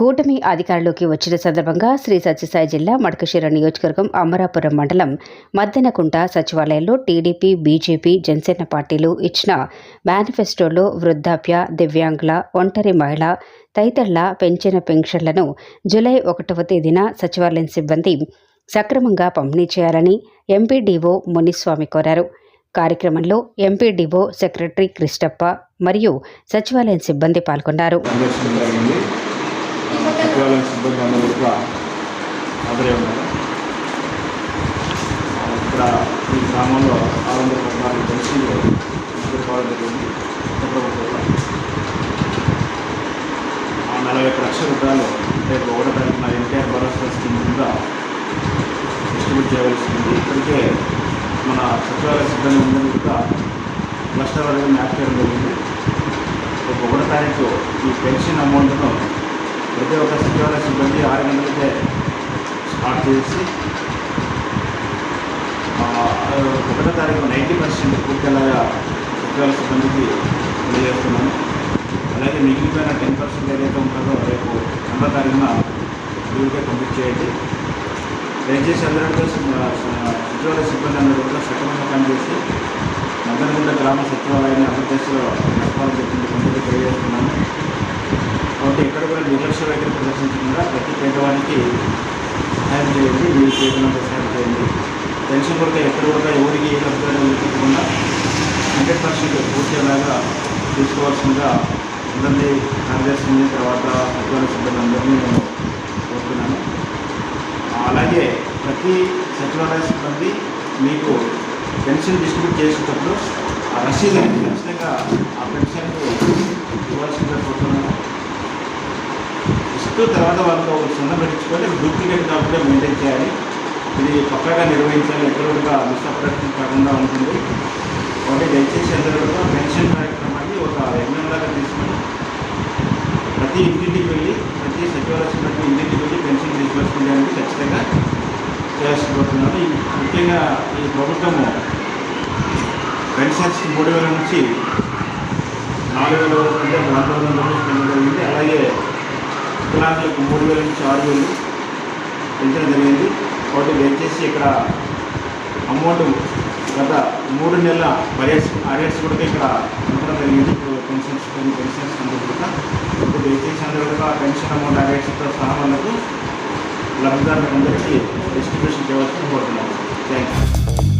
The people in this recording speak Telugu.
కూటమి అధికారంలోకి వచ్చిన సందర్భంగా శ్రీ సత్యసాయి జిల్లా మడకశిర నియోజకవర్గం అమరాపురం మండలం మద్దెనకుంట సచివాలయంలో టీడీపీ బీజేపీ జనసేన పార్టీలు ఇచ్చిన మేనిఫెస్టోలో వృద్ధాప్య దివ్యాంగుల ఒంటరి మహిళ తదితరుల పెంచిన పెన్షన్లను జూలై ఒకటవ తేదీన సచివాలయం సిబ్బంది సక్రమంగా పంపిణీ చేయాలని ఎంపీడీఓ మునిస్వామి కోరారు. కార్యక్రమంలో ఎంపీడీఓ సెక్రటరీ కృష్ణప్ప మరియు సచివాలయం సిబ్బంది పాల్గొన్నారు. సచివాలయం సిబ్బంది అందరూ కూడా హాజరై ఉన్నారు. ఇక్కడ ఈ గ్రామంలో ఆరు వందల పద్నాలుగు పెన్షన్లు ఎదుర్కోవడం జరిగింది. ఆ నలభై ఒక్క లక్షల రూపాయలు రేపు ఒకటో తారీఖున ఎన్టీఆర్ భరోసా స్కీమ్ కింద డిస్ట్రిబ్యూట్ చేయవలసింది. ఇప్పటికే మన సచివాలయ సిబ్బంది అందరూ కూడా క్లస్టర్ వరకు మ్యాప్ చేయడం జరిగింది. రేపు ఒకటో తారీఖు ఈ పెన్షన్ అమౌంట్ను ప్రతి ఒక్క సచివాలయ సిబ్బంది ఆరు గంటలకే స్టార్ట్ చేసి ఒకటో తారీఖు నైంటీ పర్సెంట్ పూర్తిలాగా సచివాలయ సిబ్బందికి తెలియజేస్తున్నాను. అలాగే మిగిలిపోయిన టెన్ పర్సెంట్ ఏదైతే ఉంటుందో రేపు రెండో తారీఖున డ్యూటీగా కంప్లీట్ చేయండి. దయచేసి అందరూ సచివాలయ సిబ్బంది అందరూ కూడా సక్రమంగా పనిచేసి మద్దనగుంట గ్రామ సచివాలయాన్ని ఆంధ్రప్రదేశ్లో నడపాలని చెప్పింది కొంచెం తెలియజేస్తున్నాను కాబట్టి ఎక్కడ కూడా నిర్లక్ష్య వైఖరి కూడా ప్రతి పేదవానికి సహాయం చేయండి మీ చేయకుండా సహాయం చేయండి. పెన్షన్ కూడా ఎక్కడ కూడా ఎవరికి ఏ అభ్యర్థులు లేకుండా హండ్రెడ్ పర్సెంట్ పూర్తిలాగా తీసుకోవాల్సిందిగా అందరినీ కార్యదర్శిని తర్వాత సచివాలయ సిబ్బంది అందరినీ నేను కోరుతున్నాను. అలాగే ప్రతి సచివాలయ సిబ్బంది మీకు పెన్షన్ డిస్ట్రిబ్యూట్ చేసేటప్పుడు ఆ రసీదు ఖచ్చితంగా ఆ పెన్షన్కు ఇవ్వాల్సిందిగా కోరుతున్నాను ఇస్తూ తర్వాత వాళ్ళతో ఒక సున్న పెట్టించుకొని డూప్లికేట్ కాకుండా మెయింటైన్ చేయాలి. ఇది పక్కాగా నిర్వహించాలి. ఎక్కడ కూడా మిస్అపరేషన్ కాకుండా ఉంటుంది. కాబట్టి దయచేసి అందరూ కూడా పెన్షన్ కార్యక్రమాన్ని ఒక యజ్ఞంలాగా తీసుకొని ప్రతి ఇంటింటికి వెళ్ళి ప్రతి సచివాలయ ప్రతి ఇంటింటికి వెళ్ళి పెన్షన్ డిస్బర్స్మెంట్ చేయడానికి ఖచ్చితంగా చేయాల్సిపోతున్నాను ముఖ్యంగా ఈ ప్రభుత్వము పెన్షన్స్ మూడు వేల నుంచి నాలుగు వేల వరకు అంటే నాలుగు వందల రూపీస్ అలాగే వికలాంగులకు మూడు వేల నుంచి ఆరు వేలు పెంచడం జరిగింది. కాబట్టి దయచేసి ఇక్కడ అమౌంట్ గత మూడు నెలల వైఎస్ అరియర్స్ కూడా ఇక్కడ ఉండడం జరిగింది. ఇప్పుడు పెన్షన్స్ కొన్ని పెన్షన్స్ అందరూ కూడా ఇప్పుడు దయచేసి అందరూ కూడా పెన్షన్ అమౌంట్ అరియర్స్తో సహా వాళ్ళకు లబ్ధిదారులందరికీ డిస్ట్రిబ్యూషన్ చేయవలసిన కోరుతున్నాను. Thank you